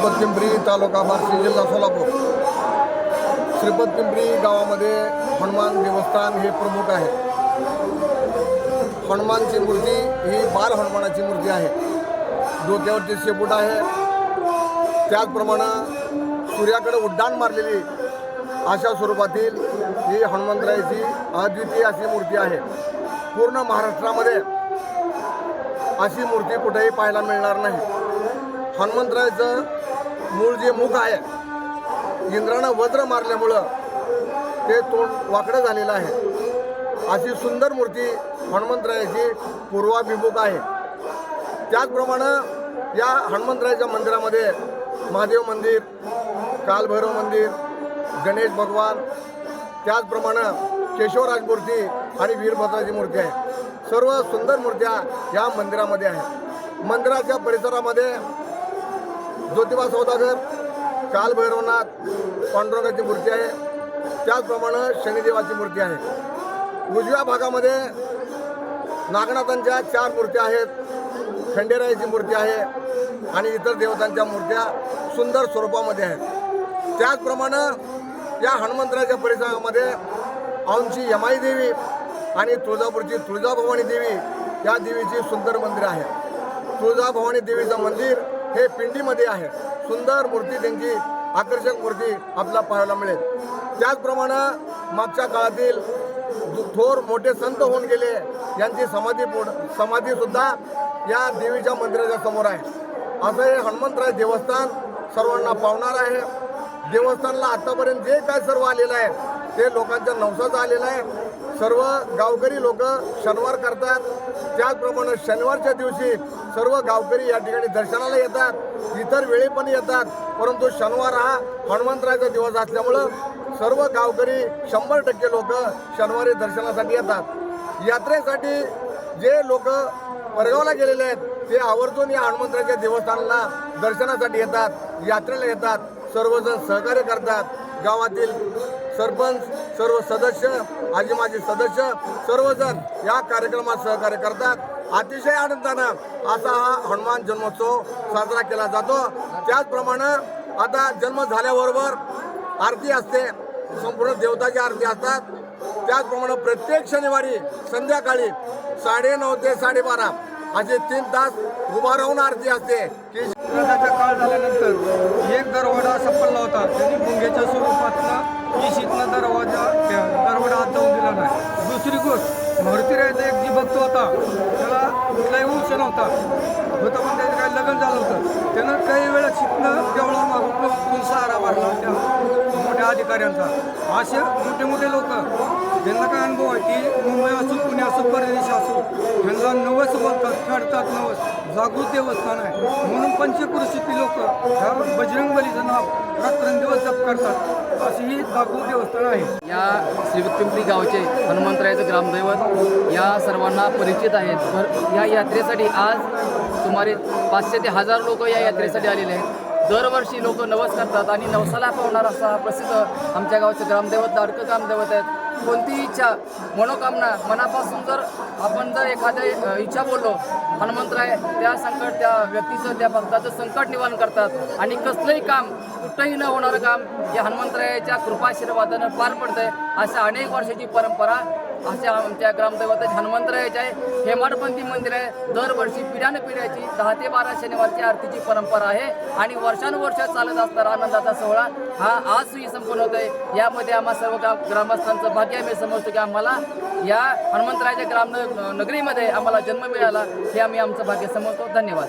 श्रीपतपिंपरी तालुका बार्शी जिल्हा सोलापूर. श्रीपतपिंपरी गावामध्ये हनुमान देवस्थान हे प्रमुख आहे. हनुमानची मूर्ती ही बाल हनुमानाची मूर्ती आहे. डोक्यावरती शेपूट आहे. त्याचप्रमाणे सूर्याकडे उड्डाण मारलेली अशा स्वरूपातील ही हनुमंतरायाची अद्वितीय अशी मूर्ती आहे. पूर्ण महाराष्ट्रामध्ये अशी मूर्ती कुठेही पाहायला मिळणार नाही. हनुमंतरायचं मूळ जे मुख आहे इंद्रानं वज्र मारल्यामुळं ते तोंड वाकडं झालेलं आहे. अशी सुंदर मूर्ती हनुमंतरायाची पूर्वाभिमुख आहे. त्याचप्रमाणे या हनुमंतरायाच्या मंदिरामध्ये महादेव मंदिर कालभैरव मंदिर गणेश भगवान त्याचप्रमाणे केशवराज मूर्ती आणि वीरभद्राची मूर्ती आहे. सर्व सुंदर मूर्त्या या मंदिरामध्ये आहेत. मंदिराच्या परिसरामध्ये ज्योतिबा सौदागर कालभैरवनाथ पांडुरंगाची मूर्ती आहे. त्याचप्रमाणे शनिदेवाची मूर्ती आहे. उजव्या भागामध्ये नागनाथांच्या चार मूर्त्या आहेत. खंडेरायाची मूर्ती आहे आणि इतर देवतांच्या मूर्त्या सुंदर स्वरूपामध्ये आहेत. त्याचप्रमाणे या हनुमंतराच्या परिसरामध्ये औंची यमाई देवी आणि तुळजापूरची तुळजाभवानी देवी या देवीची सुंदर मंदिर आहे तुळजाभवानी देवीचं मंदिर हे पिंडीमध्ये आहे. सुंदर मूर्ती त्यांची आकर्षक मूर्ती आपल्याला पाहायला मिळेल. त्याचप्रमाणे मागच्या काळातील थोर मोठे संत होऊन गेले. यांची समाधी समाधी सुद्धा या देवीच्या मंदिराच्या समोर आहे. असं हे हनुमंतराय देवस्थान सर्वांना पावणार आहे. देवस्थानला आतापर्यंत जे काय सर्व आलेलं आहे ते लोकांच्या नवसाचं आलेलं आहे. सर्व गावकरी लोक शनिवार करतात. त्याचप्रमाणे शनिवारच्या दिवशी सर्व गावकरी या ठिकाणी दर्शनाला येतात. इतर वेळी पण येतात. परंतु शनिवार हा हनुमंतरायचा दिवस असल्यामुळं सर्व गावकरी शंभर टक्के लोक शनिवारी दर्शनासाठी येतात. यात्रेसाठी जे लोक परगावला गेलेले आहेत ते आवर्जून या हनुमंतराच्या देवस्थानाला दर्शनासाठी येतात यात्रेला येतात. सर्वजण सहकार्य करतात. गावातील सरपंच सर्व सदस्य आजी माजी सदस्य सर्वजण या कार्यक्रमात सहकार्य करतात. अतिशय आनंदानं असा हा हनुमान जन्मोत्सव साजरा केला जातो. त्याचप्रमाणे आता जन्म झाल्याबरोबर आरती असते. संपूर्ण देवताची आरती असतात. त्याचप्रमाणे प्रत्येक शनिवारी संध्याकाळी साडेनऊ ते साडेबारा असे तीन तास उभा राहून आरती असते. की काळ झाल्यानंतर एक दरवाडा सफलला होता. त्यांनी भुंग्याच्या स्वरूपातला इशितला दरवाजा त्या दरवाजा हात जाऊन दिला नाही. दुसरी गोष्ट मारुतीरायाचा एक जी भक्त होता त्याला कुठलाही वंश नव्हता. होता पण त्याचं काही लग्न झालं होतं? त्यानं काही वेळा शिकणं देवळा मागून सहारा भरला त्या मोठ्या अधिकाऱ्यांचा. असे मोठे मोठे लोक ज्यांना काय अनुभव आहे की मुंबई असो पुणे असो परदेश असो त्यांना नवस बोलतात काढतात नवस. जागृत देवस्थान आहे म्हणून पंचक्रोशीतील लोक ह्या बजरंग नाव रात्रंदिवस जप करतात. अशी ही जागृत देवस्थान आहे या श्रीपिंपरी गावचे हनुमंतरायाचं ग्रामदैवत या सर्वांना परिचित आहेत. भर या यात्रेसाठी आज सुमारे पाचशे ते हजार लोक या यात्रेसाठी आलेले आहेत. दरवर्षी लोक नवस करतात आणि नवसाला पावणार असा प्रसिद्ध आमच्या गावचे ग्रामदैवत लाडकं ग्रामदैवत आहेत. कोणतीही इच्छा मनोकामना मनापासून जर आपण जर एखाद्या इच्छा बोललो हनुमंतराय त्या संकट त्या व्यक्तीचं त्या भक्ताचं संकट निवारण करतात. आणि कसलंही काम कुठंही न होणारं काम हे हनुमंतरायाच्या कृपाशीर्वादानं पार पडतंय अशा अनेक वर्षाची परंपरा अशा आमच्या ग्रामदैवताचे हनुमंतरायाचे आहे. हेमाडपंथी मंदिर आहे. दरवर्षी पिढ्यानं पिढ्याची दहा ते बारा शनिवारची आरतीची परंपरा आहे. आणि वर्षानुवर्ष चालत असणारा आनंदाचा सोहळा हा आजही संपन्न होत आहे यामध्ये आम्हा सर्व ग्रामस्थांचं भाग्य आम्ही समजतो की आम्हाला या हनुमंतरायाच्या ग्राम नगरीमध्ये आम्हाला जन्म मिळाला हे आम्ही आमचं भाग्य समजतो. धन्यवाद.